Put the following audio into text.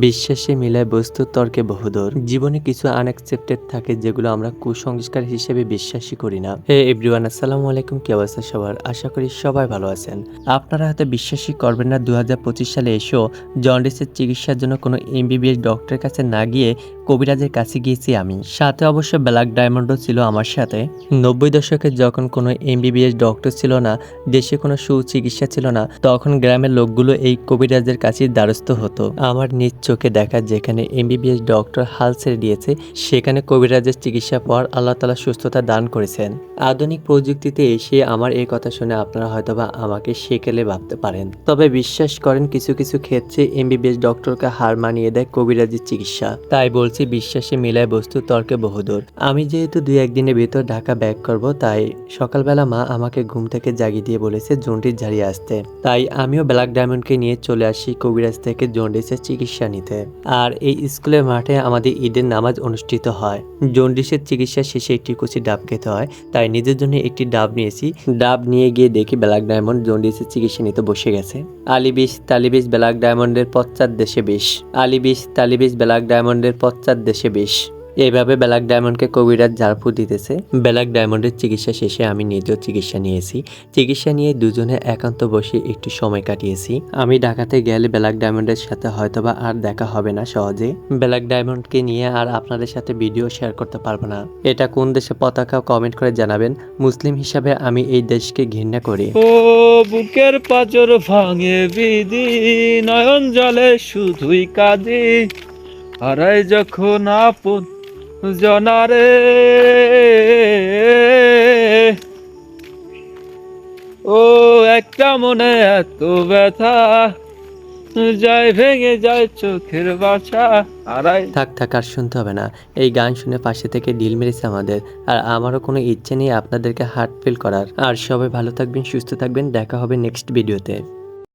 বিশ্বাসে মিলায় বস্তু তর্কে বহুদূর। জীবনে কিছু আনএক্সেপ্টেড থাকে যেগুলো আমরা কুসংস্কার হিসেবে বিশ্বাসই করি না। হে এভরিওয়ান আসসালামু আলাইকুম, কি অবস্থা সবার? আশা করি সবাই ভালো আছেন। আপনারা হয়তো বিশ্বাসই করবেন না দু হাজার পঁচিশ সালে এসেও জন্ডিসের চিকিৎসার জন্য কোনো এমবিবিএস ডক্টরের কাছে না গিয়ে কবিরাজের কাছে গিয়েছি আমি। সাথে অবশ্য ব্ল্যাক ডায়মন্ডও ছিল আমার সাথে। নব্বই দশকে যখন কোনো এমবিবিএস ডক্টর ছিল না, দেশে কোনো সুচিকিৎসা ছিল না, তখন গ্রামের লোকগুলো এই কবিরাজের কাছে দ্বারস্থ হতো। আমার নিজ চোখে দেখা যেখানে এমবিবিএস ডক্টর হাল ছেড়ে দিয়েছে, সেখানে কবিরাজের চিকিৎসা পর আল্লাহ তালা সুস্থতা দান করেছেন। আধুনিক প্রযুক্তিতে এসে আমার এই কথা শুনে আপনারা হয়তোবা আমাকে সেকেলে ভাবতে পারেন। তবে বিশ্বাস করেন, কিছু কিছু ক্ষেত্রে এমবিবিএস ডক্টরকে হার মানিয়ে দেয় কবিরাজের চিকিৎসা। তাই বলছি বিশ্বাসে মিলায় বস্তু তর্কে বহুদূর। আমি যেহেতু দুই একদিনের ভেতর ঢাকা ব্যাক করব, তাই সকালবেলা মা আমাকে ঘুম থেকে জাগিয়ে দিয়ে বলেছে জন্ডিস ঝাড়িয়ে আসতে। তাই আমিও ব্ল্যাক ডায়মন্ডকে নিয়ে চলে আসি কবিরাজ থেকে জন্ডিসের চিকিৎসা নিতে। আর এই স্কুলের মাঠে আমাদের ঈদের নামাজ অনুষ্ঠিত হয়। জন্ডিসের চিকিৎসা শেষে একটি কুচি ডাব খেতে হয়, তাই নিজের জন্য একটি ডাব নিয়েছি। ডাব নিয়ে গিয়ে দেখি ব্ল্যাক ডায়মন্ড জন্ডিসের চিকিৎসা নিতে বসে গেছে। আলিবিশ তালিবিশ ব্ল্যাক ডায়মন্ডের পশ্চাৎ দেশে বেশ আলিবিশ তালিবিশ ব্ল্যাক ডায়মন্ডের পশ্চাৎ দেশে বেশ। এইভাবে ব্ল্যাক ডায়মন্ডকে কবিরাজ ঝাড়ফু দিতেছে। ব্ল্যাক ডায়মন্ডের চিকিৎসা শেষে আমি নিজেও চিকিৎসা নিয়েছি। চিকিৎসা নিয়ে দুজনে একান্ত বসে একটু সময় কাটিয়েছি। আমি ঢাকাতে গেলে ব্ল্যাক ডায়মন্ডের সাথে হয়তোবা আর দেখা হবে না সহজে। ব্ল্যাক ডায়মন্ডকে নিয়ে আর আপনাদের সাথে ভিডিও শেয়ার করতে পারব না। এটা কোন দেশে পতাকা কমেন্ট করে জানাবেন। মুসলিম হিসাবে আমি এই দেশকে ঘৃণা করি। ও বুকের পাজর ভাঙে বিধি, নয়ন জলে শুধুই কাঁদি। হারাই যখন আপন জনারে ও একটা মনে এত ব্যথা যায় ভেঙে যায় চোখের বাসা হারাই থাক থাক, আর শুনতে হবে না। এই গান শুনে পাশে থেকে ডিল মেরেছে আমাদের, আর আমারও কোনো ইচ্ছে নেই আপনাদেরকে হার্ট ফিল করার। আর সবাই ভালো থাকবেন, সুস্থ থাকবেন, দেখা হবে নেক্সট ভিডিওতে